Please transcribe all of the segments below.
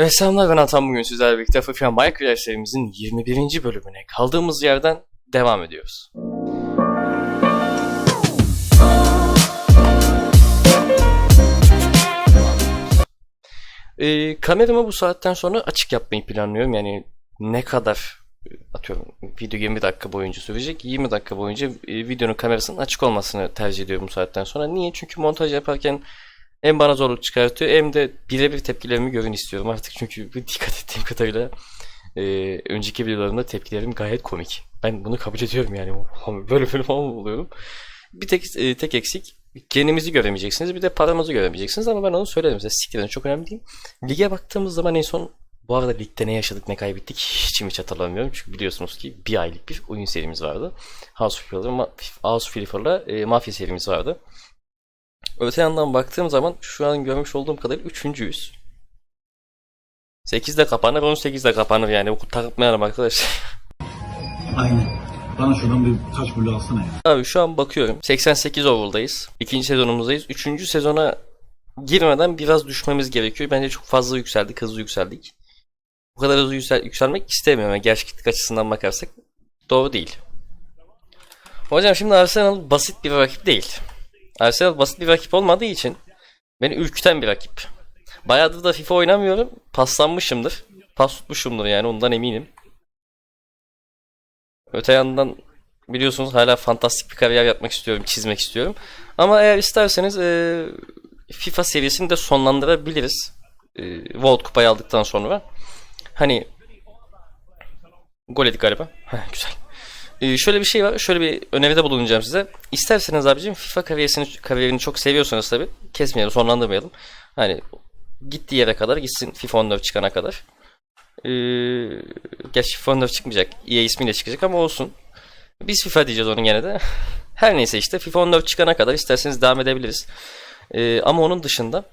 Evet selamlar ben Atan bugün sizlerle birlikte FIFA Minecraft serimizin 21. bölümüne kaldığımız yerden devam ediyoruz. Ee, kameramı bu saatten sonra açık yapmayı planlıyorum yani ne kadar atıyorum video 20 dakika boyunca sürecek 20 dakika boyunca e, videonun kamerasının açık olmasını tercih ediyorum bu saatten sonra. Niye? Çünkü montaj yaparken hem bana zorluk çıkartıyor hem de birebir tepkilerimi görün istiyorum artık çünkü dikkat ettiğim kadarıyla e, önceki videolarımda tepkilerim gayet komik. Ben bunu kabul ediyorum yani böyle böyle falan oluyorum. Bir tek e, tek eksik kendimizi göremeyeceksiniz bir de paramızı göremeyeceksiniz ama ben onu söylerim size siktirin çok önemli değil. Lige baktığımız zaman en son bu arada ligde ne yaşadık ne kaybettik hiç mi hiç hatırlamıyorum çünkü biliyorsunuz ki bir aylık bir oyun serimiz vardı. House of Flipper'la e, Mafya serimiz vardı. Öte yandan baktığım zaman şu an görmüş olduğum kadarıyla üçüncüyüz. 8'de kapanır 18'de kapanır yani bu takmayalım arkadaşlar. Aynen. Bana şuradan bir taş bulu alsana ya. Abi şu an bakıyorum 88 over'dayız. İkinci sezonumuzdayız. Üçüncü sezona girmeden biraz düşmemiz gerekiyor. Bence çok fazla yükseldik, hızlı yükseldik. Bu kadar hızlı yüksel yükselmek istemiyorum. Yani gerçeklik açısından bakarsak doğru değil. Hocam şimdi Arsenal basit bir rakip değil. Arsenal basit bir rakip olmadığı için beni ürküten bir rakip. Bayağıdır da FIFA oynamıyorum. Paslanmışımdır. Pas tutmuşumdur yani ondan eminim. Öte yandan biliyorsunuz hala fantastik bir kariyer yapmak istiyorum, çizmek istiyorum. Ama eğer isterseniz e, FIFA serisini de sonlandırabiliriz. E, World Kupayı aldıktan sonra. Hani gol yedik galiba. Heh, güzel. Ee, şöyle bir şey var. Şöyle bir öneride bulunacağım size. İsterseniz abicim FIFA kariyerini, kariyerini çok seviyorsanız tabi kesmeyelim, sonlandırmayalım. Hani gittiği yere kadar gitsin FIFA 14 çıkana kadar. Ee, gerçi FIFA 14 çıkmayacak. EA ismiyle çıkacak ama olsun. Biz FIFA diyeceğiz onun gene de. Her neyse işte FIFA 14 çıkana kadar isterseniz devam edebiliriz. Ee, ama onun dışında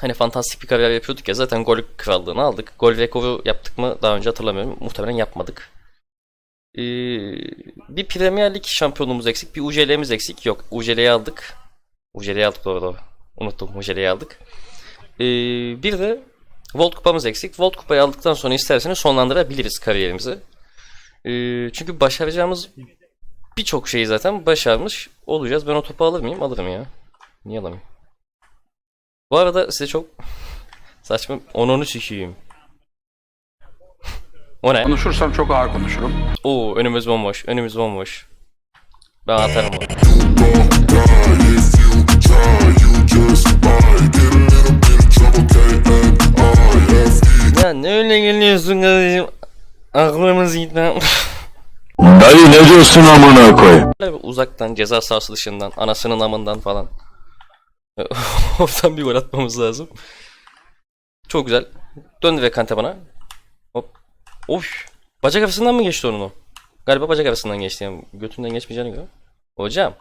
hani fantastik bir kariyer yapıyorduk ya zaten gol krallığını aldık. Gol rekoru yaptık mı daha önce hatırlamıyorum. Muhtemelen yapmadık. Ee, bir Premier Lig şampiyonluğumuz eksik, bir UCL'miz eksik. Yok, UCL'yi aldık. UCL'yi aldık doğru. Unuttum, UCL'yi aldık. Ee, bir de World Kupamız eksik. World Kupayı aldıktan sonra isterseniz sonlandırabiliriz kariyerimizi. Ee, çünkü başaracağımız birçok şeyi zaten başarmış olacağız. Ben o topu alır mıyım? Alırım ya. Niye alamayayım? Bu arada size çok saçma onunu sikiyim. O ne? Konuşursam çok ağır konuşurum. Oo önümüz bomboş. Önümüz bomboş. Ben atarım onu. Ya ne öyle geliyorsun kardeşim? Aklımız gitmem. Dayı ne diyorsun amına koy? Uzaktan ceza sahası dışından anasının amından falan. Oradan bir gol atmamız lazım. Çok güzel. Döndü ve Kante bana. Of. Bacak arasından mı geçti onun o? Galiba bacak arasından geçti yani. Götünden geçmeyeceğine göre. Hocam.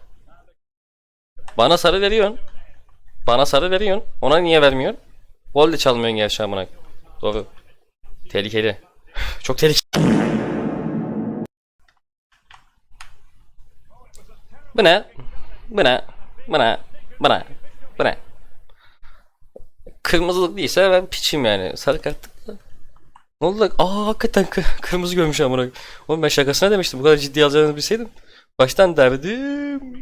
Bana sarı veriyorsun. Bana sarı veriyorsun. Ona niye vermiyorsun? Gol de çalmıyorsun gerçi amına. Doğru. Tehlikeli. Çok tehlikeli. Bu ne? Bu ne? Bu ne? Bu ne? Bu ne? Kırmızılık değilse ben piçim yani. Sarı da. Ne oldu? Aa hakikaten kı- kırmızı görmüş amına. Oğlum ben şakasına demiştim. Bu kadar ciddi alacağını bilseydim. Baştan derdim.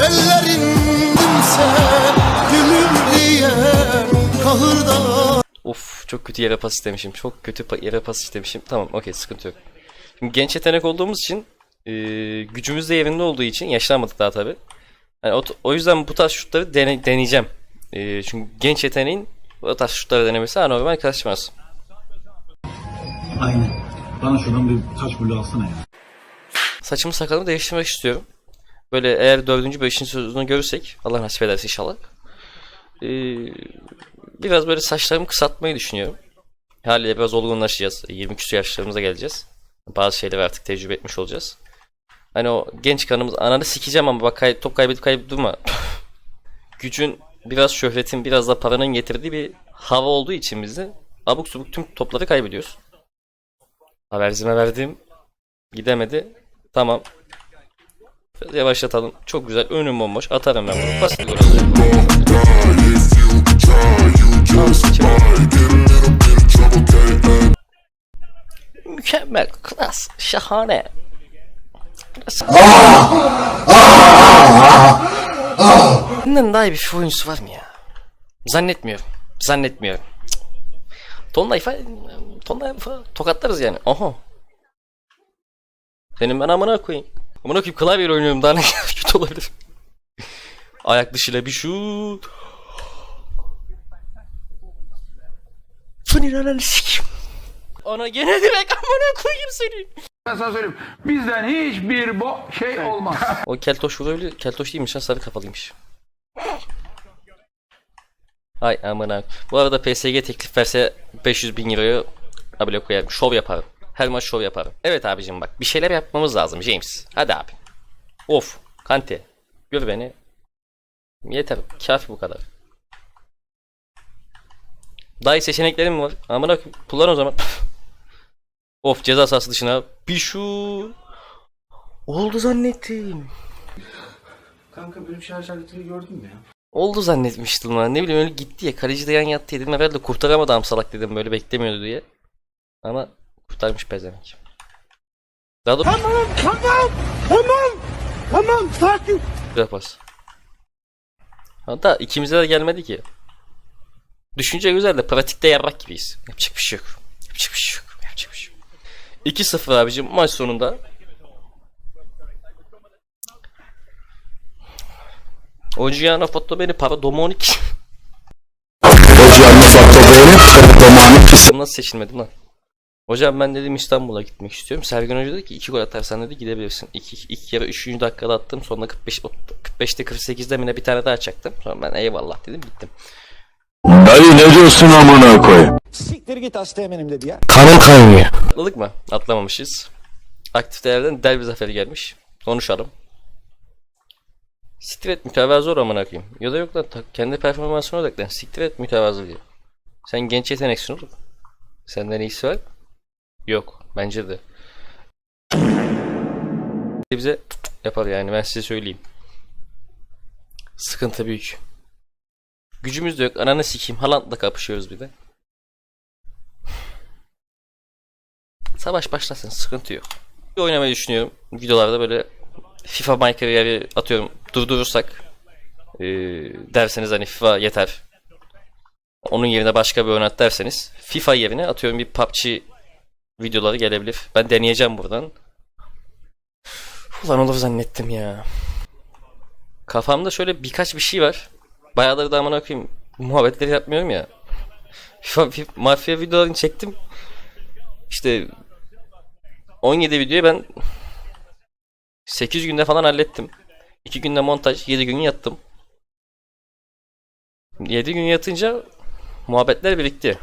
Ellerimse gülüm diye kahırda Of çok kötü yere pas istemişim. Çok kötü yere pas istemişim. Tamam okey sıkıntı yok. Şimdi genç yetenek olduğumuz için e, gücümüz de yerinde olduğu için yaşlanmadık daha tabi. Yani o, o yüzden bu tarz şutları dene- deneyeceğim. E, çünkü genç yeteneğin bu tarz şutları denemesi anormal karışmaz. Aynen. Bana şuradan bir taş bulu alsana ya. Saçımı sakalımı değiştirmek istiyorum. Böyle eğer dördüncü, beşinci sezonu görürsek Allah nasip ederse inşallah. Ee, biraz böyle saçlarımı kısaltmayı düşünüyorum. Haliyle biraz olgunlaşacağız. 20 küsur yaşlarımıza geleceğiz. Bazı şeyleri artık tecrübe etmiş olacağız. Hani o genç kanımız ananı sikeceğim ama bak kay- top kaybedip kaybedip durma. Gücün biraz şöhretin biraz da paranın getirdiği bir hava olduğu için bizi abuk subuk tüm topları kaybediyoruz. Haberzime verdiğim gidemedi. Tamam. Biraz yavaşlatalım. Çok güzel. Önüm bomboş. Atarım ben bunu. Basit bir Mükemmel. Klas. Şahane. Klas. Ah! Ah! Ah! Bundan daha iyi bir FIFA oyuncusu var mı ya? Zannetmiyorum. Zannetmiyorum. Tonla ifa... Tonla ifa... Tokatlarız yani. Aha. Senin ben amına koyayım. Amına koyayım klavyeyle oynuyorum daha ne kötü olabilir. Ayak dışıyla bir şut. Senin ananı sikeyim. Ana gene direkt amına koyayım seni. Ben sana söyleyeyim. Bizden hiçbir bo şey olmaz. O keltoş vurabilir. Keltoş değilmiş lan sarı kafalıymış. Ay amına. Bu arada PSG teklif verse 500 bin euroyu abile koyarım. Şov yaparım. Her maç şov yaparım. Evet abicim bak bir şeyler yapmamız lazım James. Hadi abi. Of. Kante. Gör beni. Yeter. Kafi bu kadar. Daha seçeneklerim var? Amına kullan o zaman. of ceza sahası dışına. Bir şu. Oldu zannettim. Kanka benim şarj aletini gördün mü ya? Oldu zannetmiştim lan. Ne bileyim öyle gitti ya. Kaleci de yan yattı dedim. Herhalde kurtaramadı amsalak dedim. Böyle beklemiyordu diye. Ama kurtarmış pezevenk. Daha da... Tamam tamam tamam tamam sakin. Güzel pas. Hatta ikimize de gelmedi ki. Düşünce güzel de pratikte yarrak gibiyiz. Yapacak bir şey yok. Yapacak bir şey yok. Yapacak bir şey yok. 2-0 abicim maç sonunda. Oggiano fatto bene para hanno fatto bene per domani chissà Nasıl seçilmedim lan? Hocam ben dedim İstanbul'a gitmek istiyorum. Sergen Hoca dedi ki iki gol atarsan dedi gidebilirsin. İki, iki kere üçüncü dakikada attım. Sonra 45, 45'te 48'de mi ne bir tane daha çaktım. Sonra ben eyvallah dedim gittim. Dayı ne diyorsun amına koyayım? Siktir git hasta eminim dedi ya. Kanım kaynıyor. Atladık mı? Atlamamışız. Aktif değerden derbi zaferi gelmiş. Konuşalım. Siktir et mütevazı ol amına koyayım. Ya da yok lan kendi performansına odaklan. Siktir et mütevazı diyor. Sen genç yeteneksin oğlum. Senden iyisi var. Yok. Bence de. Bize yapar yani ben size söyleyeyim. Sıkıntı büyük. Gücümüz de yok. Ananı sikeyim. Haaland'la kapışıyoruz bir de. Savaş başlasın. Sıkıntı yok. Bir oynamayı düşünüyorum. Videolarda böyle FIFA My Career'ı atıyorum. Durdurursak ee, derseniz hani FIFA yeter. Onun yerine başka bir oyun at derseniz FIFA yerine atıyorum bir PUBG videoları gelebilir. Ben deneyeceğim buradan. Ulan olur zannettim ya. Kafamda şöyle birkaç bir şey var. Bayağıdır da amına koyayım muhabbetleri yapmıyorum ya. FIFA mafya videolarını çektim. İşte 17 videoyu ben 8 günde falan hallettim. 2 günde montaj, 7 gün yattım. 7 gün yatınca muhabbetler birikti.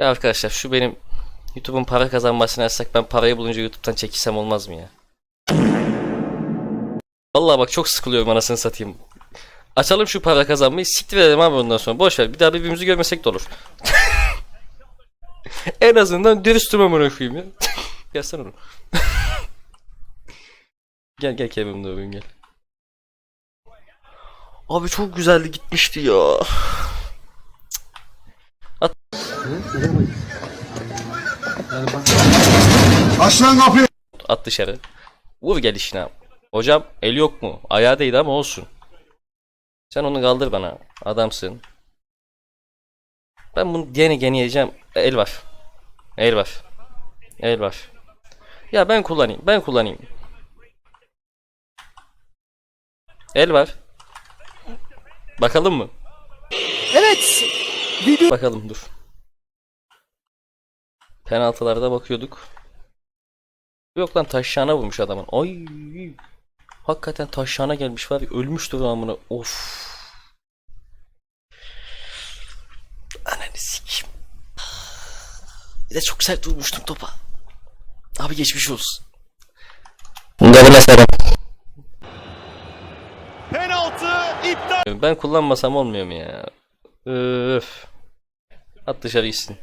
Ya arkadaşlar şu benim YouTube'un para kazanmasını açsak ben parayı bulunca YouTube'dan çekilsem olmaz mı ya? Vallahi bak çok sıkılıyorum anasını satayım. Açalım şu para kazanmayı siktir edelim abi ondan sonra. Boş ver bir daha birbirimizi görmesek de olur. en azından dürüstüm amına koyayım ya. Gelsene onu. gel gel Kevin Durun gel. Abi çok güzeldi gitmişti ya. Aç lan kapıyı. At dışarı. Vur gel işine. Hocam el yok mu? Ayağı değil ama olsun. Sen onu kaldır bana. Adamsın. Ben bunu gene gene yiyeceğim. El var. El var. El var. Ya ben kullanayım. Ben kullanayım. El var. Bakalım mı? Evet. Bakalım dur. Penaltılarda bakıyorduk. Yok lan taşşağına vurmuş adamın. Ay. Hakikaten taşşağına gelmiş var ya ölmüştür amına. Of. Ananı sikeyim. Bir de çok sert vurmuştum topa. Abi geçmiş olsun. Ben kullanmasam olmuyor mu ya? Öf. At dışarı gitsin.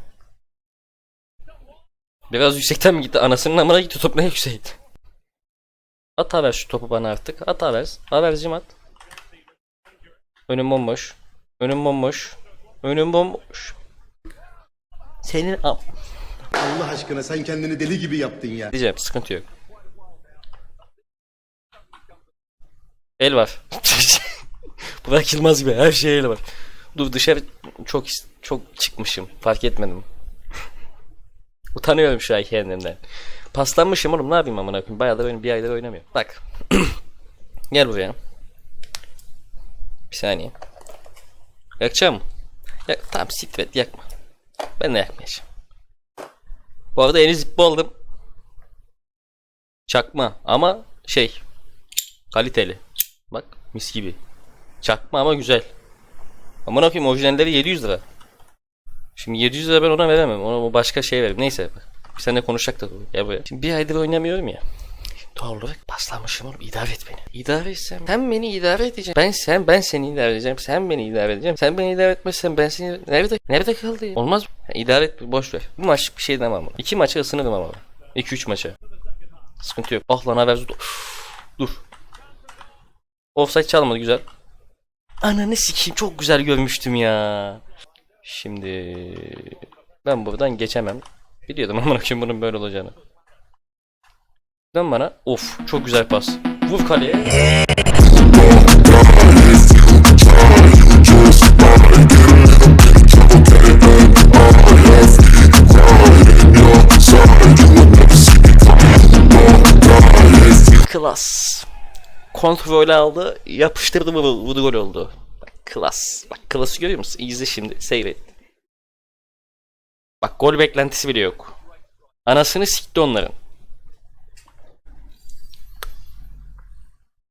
Biraz yüksekten mi gitti? Anasının amına gitti top ne yüksekti? At haber şu topu bana artık. At haber. Habercim at. Önüm bomboş. Önüm bomboş. Önüm bomboş. Senin am... Allah aşkına sen kendini deli gibi yaptın ya. Diyeceğim sıkıntı yok. El var. Burak Yılmaz gibi her şey el var. Dur dışarı çok çok çıkmışım. Fark etmedim. Utanıyorum şu an kendimden. Paslanmışım oğlum ne yapayım amına koyayım. Bayağıdır oyun bir aydır oynamıyorum. Bak. Gel buraya. Bir saniye. Yakacağım mı? Ya, tamam siktir et yakma. Ben de yakmayacağım. Bu arada yeni zippo aldım. Çakma ama şey kaliteli. Bak mis gibi. Çakma ama güzel. Ama ne yapayım orijinalleri 700 lira. Şimdi 700 lira ben ona veremem. Ona başka şey veririm. Neyse. Bir seninle konuşacak da ya buraya. Şimdi bir aydır oynamıyorum ya. Doğal olarak paslanmışım oğlum. İdare et beni. İdare etsem. Sen beni idare edeceksin. Ben sen ben seni idare edeceğim. Sen beni idare edeceğim. Sen beni idare etmezsen ben seni nerede nerede kaldı ya? Olmaz? Ya, idare et boş ver. Bu maç bir şey demem ama. İki maça ısınırım ama. 2-3 maça. Sıkıntı yok. Ah lan haber. Dur. Offside çalmadı güzel. Ananı sikeyim çok güzel görmüştüm ya. Şimdi ben buradan geçemem. Biliyordum ama koyayım bunun böyle olacağını. Dön bana. Of çok güzel pas. Vur kaleye. Klas. Kontrol aldı. Yapıştırdı mı bu gol oldu. Bak, klas. Bak klası görüyor musun? İzle şimdi. Seyret. Bak gol beklentisi bile yok. Anasını sikti onların.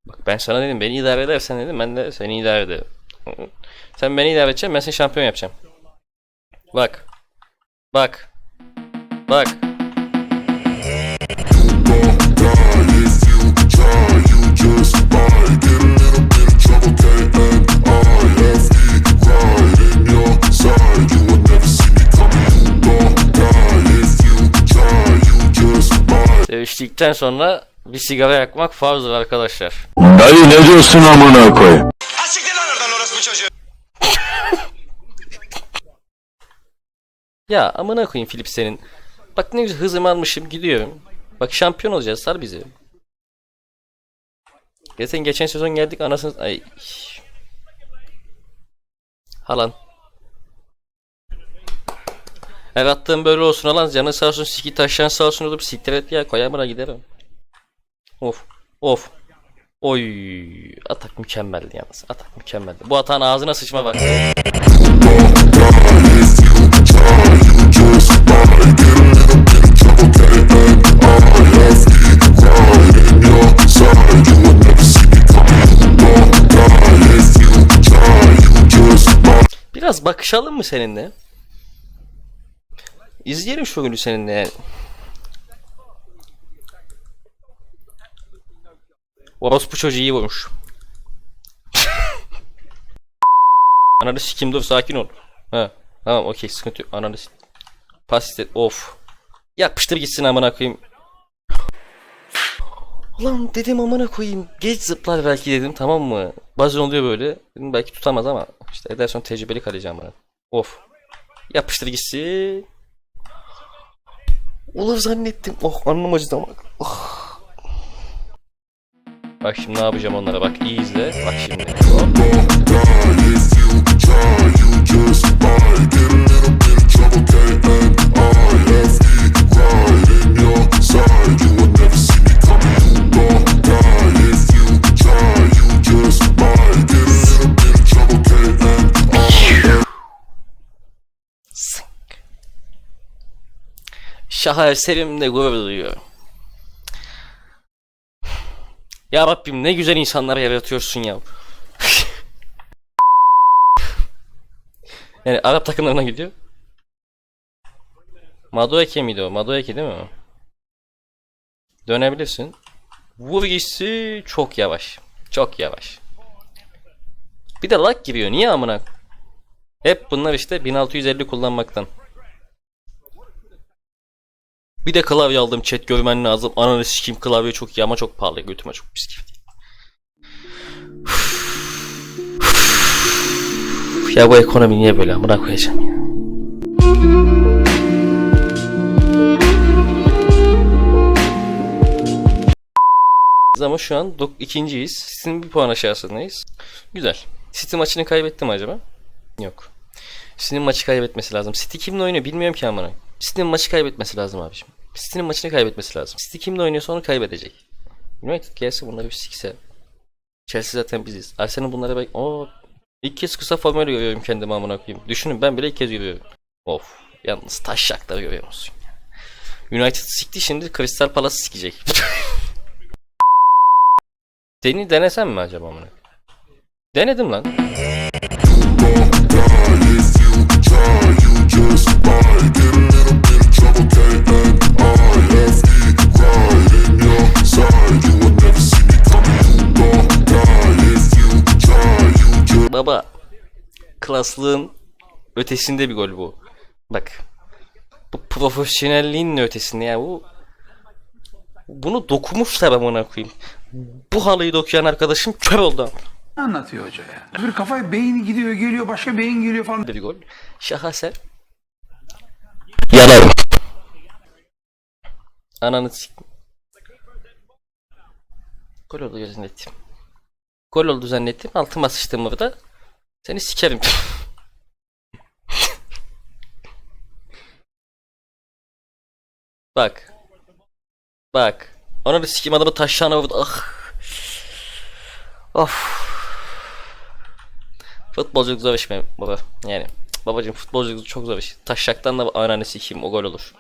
Bak ben sana dedim beni idare edersen dedim ben de seni idare ederim. Sen beni idare edeceksin ben seni şampiyon yapacağım. Bak. Bak. Bak. Seviştikten sonra bir sigara yakmak farzdır arkadaşlar. Dayı ne diyorsun amına koyayım? Ya amına koyayım Filip senin. Bak ne güzel hızımı almışım gidiyorum. Bak şampiyon olacağız sar bizi. Geçen geçen sezon geldik anasını ay. Halan. Her attığım böyle olsun alan canı sağ olsun siki taşyan sağ olsun olup siktir et ya koyamına giderim. Of of. Oy atak mükemmeldi yalnız atak mükemmeldi. Bu atağın ağzına sıçma bak. Biraz bakışalım mı seninle? İzleyelim şu oyunu seninle yani. Orospu çocuğu iyi vurmuş. Ananı sikim dur sakin ol. Ha tamam okey sıkıntı yok. Ananı Pas iste- Of. Yapıştır gitsin amına koyayım. Ulan dedim amına koyayım. Geç zıplar belki dedim tamam mı? Bazen oluyor böyle. Dedim belki tutamaz ama işte Ederson tecrübeli kaleci bana. Of. Yapıştır gitsin. Olur zannettim. Oh anlam acıdı ama. Oh. Bak şimdi ne yapacağım onlara bak iyi izle. Bak şimdi. Şaheserimle gurur duyuyorum. Ya Rabbim ne güzel insanlar yaratıyorsun ya. yani Arap takımlarına gidiyor. Madueke miydi o? Madueke değil mi? Dönebilirsin. Vur çok yavaş. Çok yavaş. Bir de lag giriyor. Niye amına? Hep bunlar işte 1650 kullanmaktan. Bir de klavye aldım chat görmen lazım. Ananı sikeyim klavye çok iyi ama çok pahalı. Götüme çok pis Ya bu ekonomi niye böyle amına koyacağım ya. ama şu an ikinciyiz. Steam bir puan aşağısındayız. Güzel. City maçını kaybettim acaba? Yok. City'nin maçı kaybetmesi lazım. City kimin oyunu bilmiyorum ki amına. City'nin maçı kaybetmesi lazım abiciğim. City'nin maçını kaybetmesi lazım. City kimle oynuyorsa onu kaybedecek. United gelse bunları bir sikse. Chelsea zaten biziz. Arsenal bunlara bek... Oo, ilk kez kısa formayla görüyorum kendimi amına koyayım. Düşünün ben bile ilk kez görüyorum. Of. Yalnız taşşakları görüyor musun? United sikti şimdi Crystal Palace sikecek. Seni denesem mi acaba amına? Denedim lan. Klaslığın ötesinde bir gol bu. Bak. Bu profesyonelliğin ötesinde ya bu bunu dokumuşlar amına koyayım. Bu halıyı dokuyan arkadaşım kör oldu. anlatıyor hoca ya. Bir kafaya beyni gidiyor geliyor başka beyin geliyor falan. bir gol. Şahaser. Yalan. Ananı sik. Gol oldu zannettim. Gol oldu zannettim. Altıma sıçtım burada. Seni sikerim. Bak. Bak. Ona da sikim adamı taşlarına vurdu. Ah. Of. Futbolculuk zor iş mi baba? Yani babacım futbolculuk çok zor iş. Taşaktan da ananı sikeyim o gol olur.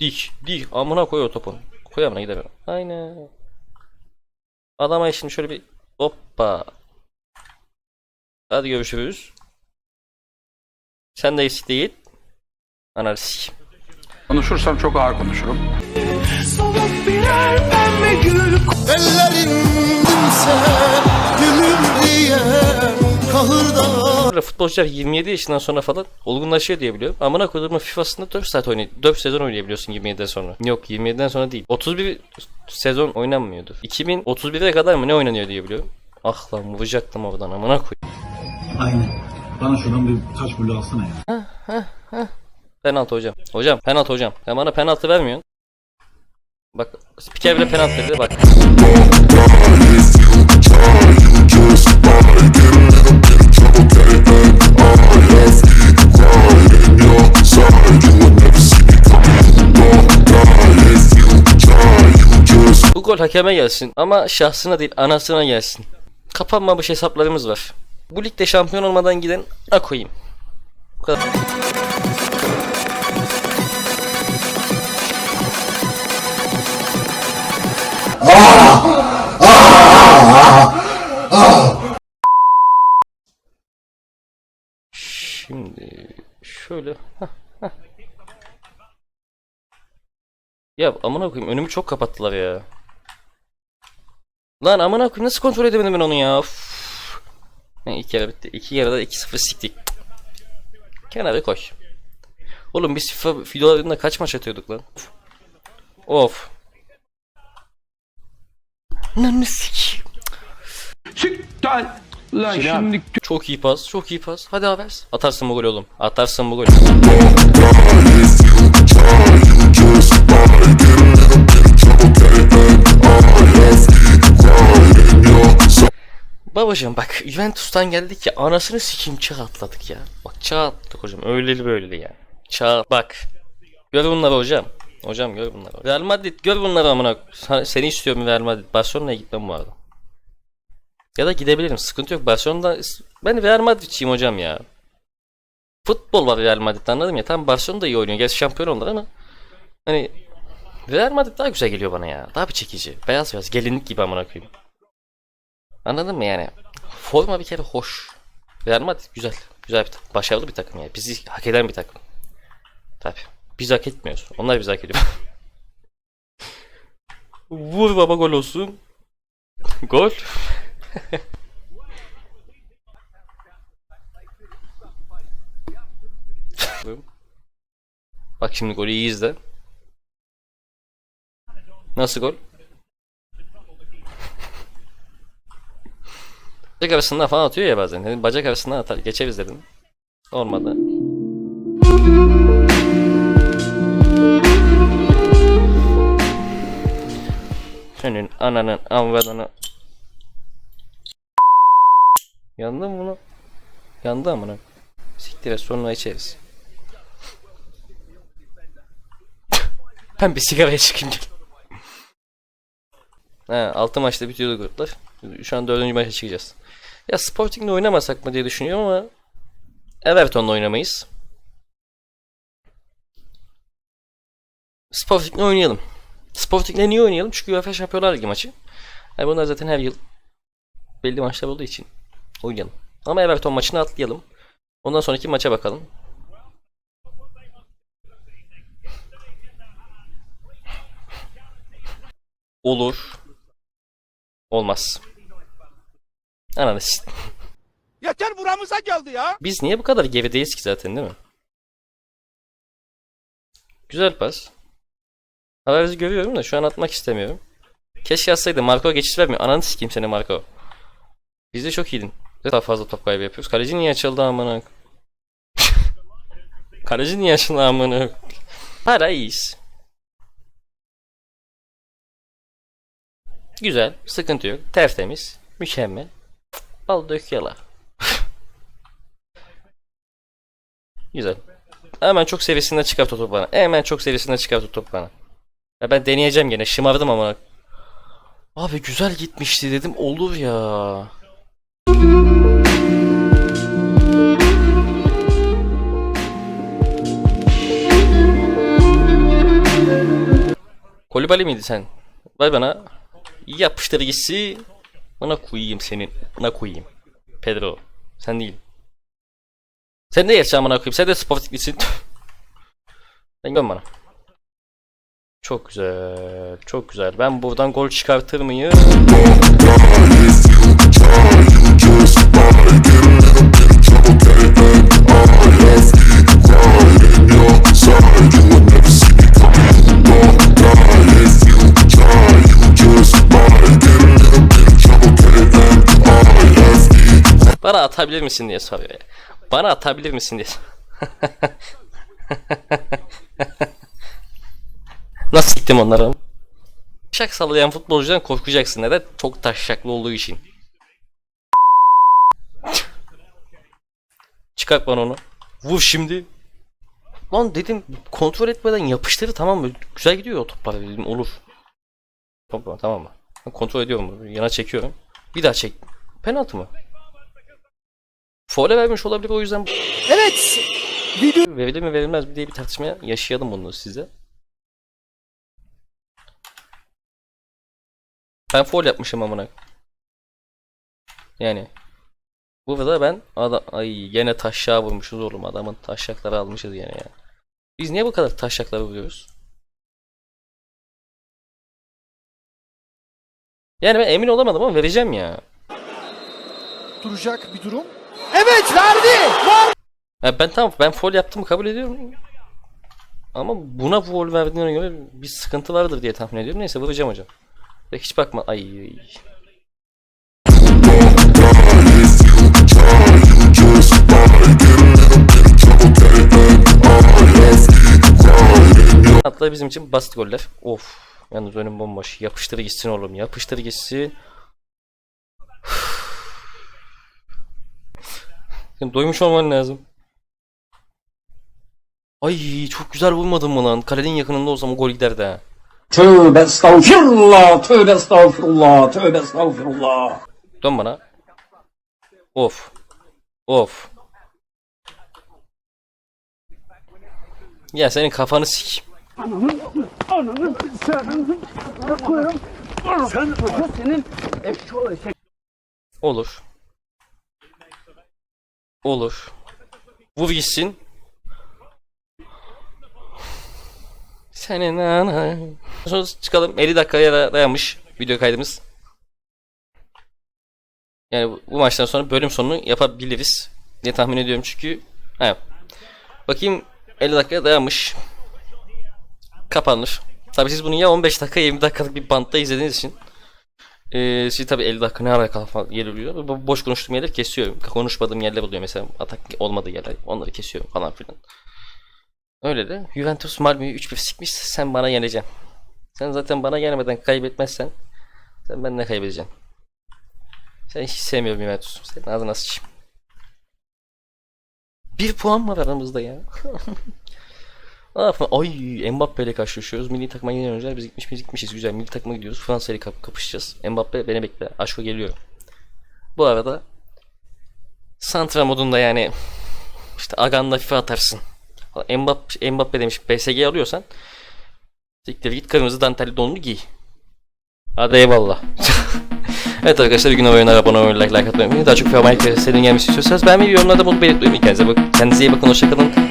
Dik, dik. Amına koy o topu. Koy amına gidemiyorum. Aynen. Adama şimdi şöyle bir hoppa. Hadi görüşürüz. Sen de eksik değil. Sikeyim. Konuşursam çok ağır konuşurum. Ellerim gülse gülüm diye kahırda futbolcular 27 yaşından sonra falan olgunlaşıyor diye biliyorum. Amına koyduğumun FIFA'sında 4 saat oynay 4 sezon oynayabiliyorsun 27'den sonra. Yok 27'den sonra değil. 31 sezon oynanmıyordu. 2031'e kadar mı ne oynanıyor diye biliyorum. Ah lan vuracaktım oradan amına koy. Aynen. Bana şuradan bir taş bulu alsana ya. Penaltı hocam. Hocam penaltı hocam. Sen bana penaltı vermiyorsun. Bak spiker bile penaltı dedi bak. Bu gol hakeme gelsin ama şahsına değil anasına gelsin. Kapanmamış hesaplarımız var. Bu ligde şampiyon olmadan giden a koyayım. Bu kadar. Şimdi şöyle hah, hah. Ya amına koyayım önümü çok kapattılar ya. Lan amına koyayım nasıl kontrol edemedim ben onu ya. Üf. Ne iki kere bitti. İki kere de 2-0 siktik. Kenara koy. Oğlum biz FIFA videolarında kaç maç atıyorduk lan? Of. Of. Lan ne sikeyim. Siktir. Lan şimdi Çok iyi pas, çok iyi pas. Hadi haber. Atarsın bu golü oğlum. Atarsın bu golü. Babacım bak Juventus'tan geldik ya anasını sikeyim çağ atladık ya. Bak çağ atladık hocam öyleli böyleli ya. Çağ bak. Gör bunları hocam. Hocam gör bunları. Real Madrid gör bunları amına. Seni istiyorum Real Madrid. Barcelona'ya gitmem bu arada. Ya da gidebilirim. Sıkıntı yok. Barcelona'da ben Real Madrid'ciyim hocam ya. Futbol var Real Madrid'de anladım ya. Tam Barcelona da iyi oynuyor. Gerçi şampiyon oldular ama hani Real Madrid daha güzel geliyor bana ya. Daha bir çekici. Beyaz beyaz gelinlik gibi amına koyayım. Anladın mı yani? Forma bir kere hoş. Real Madrid güzel. Güzel bir takım. Başarılı bir takım yani. Bizi hak eden bir takım. Tabi. Biz hak etmiyoruz. Onlar bizi hak ediyor. Vur baba gol olsun. Gol. Bak şimdi golü iyi izle. Nasıl gol? Bacak arasından falan atıyor ya bazen. Dedim, bacak arasından atar. Geçeriz dedim. Olmadı. Senin ananın avradını. Yandı mı bunu? Yandı amına. Siktir et sonra içeriz. ben bir sigaraya çıkayım gel. He, 6 maçta bitiyordu gruplar. Şu an 4. maça çıkacağız. Ya Sporting'le oynamasak mı diye düşünüyorum ama Everton'la oynamayız. Sporting'le oynayalım. Sporting'le niye oynayalım? Çünkü UEFA Şampiyonlar Ligi maçı. Yani bunlar zaten her yıl belli maçlar olduğu için oynayalım. Ama Everton maçını atlayalım. Ondan sonraki maça bakalım. Olur. Olmaz. Ananı s- Yeter buramıza geldi ya. Biz niye bu kadar gerideyiz ki zaten değil mi? Güzel pas. Haberinizi görüyorum da şu an atmak istemiyorum. Keşke atsaydı. Marco geçiş vermiyor. Ananı sikeyim seni Marco. Biz de çok iyiydin. Daha fazla top kaybı yapıyoruz. Kaleci niye açıldı amına? Kaleci niye açıldı amına? Para iyiyiz. Güzel. Sıkıntı yok. Tertemiz. Mükemmel. Bal dök yala. Güzel. Hemen çok seviyesinden çıkart o topu bana. Hemen çok seviyesinden çıkart o topu bana. Ya ben deneyeceğim gene. Şımardım ama. Abi güzel gitmişti dedim. Olur ya. Kolibali miydi sen? Ver bana. Yapıştır gitsi. Bana koyayım senin. Bana koyayım. Pedro. Sen değil. Sen de yaşa amına koyayım. Sen de sportiklisin. ben gön bana. Çok güzel. Çok güzel. Ben buradan gol çıkartır mıyım? Bana atabilir misin diye soruyor ya. Bana atabilir misin diye. Nasıl gittim onlara? Taşak sallayan futbolcudan korkacaksın. Neden? Çok taşaklı olduğu için. Çıkart bana onu. Vur şimdi. Lan dedim kontrol etmeden yapıştırdı tamam mı? Güzel gidiyor o toplar dedim olur. Tamam tamam mı? Kontrol ediyorum. Yana çekiyorum. Bir daha çek. Penaltı mı? Faule vermiş olabilir o yüzden Evet. Video verilir mi verilmez mi diye bir tartışma yaşayalım bunu size. Ben foul yapmışım amına. Yani burada ben adam ay gene taşağı vurmuşuz oğlum adamın taşakları almışız gene ya. Biz niye bu kadar taşakları vuruyoruz? Yani ben emin olamadım ama vereceğim ya. duracak bir durum. Evet verdi. Var. Ya ben tamam ben foul yaptığımı kabul ediyorum. Ama buna foul verdiğine göre bir sıkıntı vardır diye tahmin ediyorum. Neyse vuracağım hocam. Ya hiç bakma. Ay. Atlar bizim için basit goller. Of. Yalnız önüm bomboş. Yapıştır gitsin oğlum. Yapıştır gitsin. Sen doymuş olman lazım. Ay çok güzel vurmadım mı lan? Kalenin yakınında olsam o gol giderdi ha. Tövbe estağfirullah, tövbe estağfirullah, tövbe estağfirullah. Dön bana. Of. Of. Ya senin kafanı sik. Olur. Olur. Vur gitsin. Senin ana. Sonra çıkalım. 50 dakikaya da dayanmış video kaydımız. Yani bu, maçtan sonra bölüm sonunu yapabiliriz diye tahmin ediyorum çünkü. Evet. Bakayım 50 dakikaya dayanmış. Kapanır. Tabi siz bunu ya 15 dakika 20 dakikalık bir bantta izlediğiniz için ee, siz tabi 50 dakika ne ara kafa geliyor. Boş konuştuğum yerleri kesiyorum. Konuşmadığım yerler oluyor mesela atak olmadığı yerler. Onları kesiyorum falan filan. Öyle de Juventus Malmö'yü 3-1 sikmiş. Sen bana yeneceksin. Sen zaten bana gelmeden kaybetmezsen Sen ben ne kaybedeceksin? Sen hiç sevmiyorum Juventus. Senin ağzına sıçayım. Bir puan var aramızda ya. Fra- Ay Mbappe ile karşılaşıyoruz. Milli takıma yeni oyuncular. Biz gitmiş miyiz gitmişiz. Güzel. Milli takıma gidiyoruz. Fransa ile kap- kapışacağız. Mbappe beni bekle. Aşko geliyor. Bu arada Santra modunda yani işte Agan'la FIFA atarsın. Mbappe, Mbappe demiş PSG alıyorsan Siktir git kırmızı dantelli donlu giy. Hadi eyvallah. evet arkadaşlar bir gün oyunlara abone olmayı like, like atmayı unutmayın. Daha çok FIFA Minecraft serinin gelmesi istiyorsanız beğenmeyi yorumlarda bunu belirtmeyi. Kendinize, kendinize iyi bakın hoşçakalın.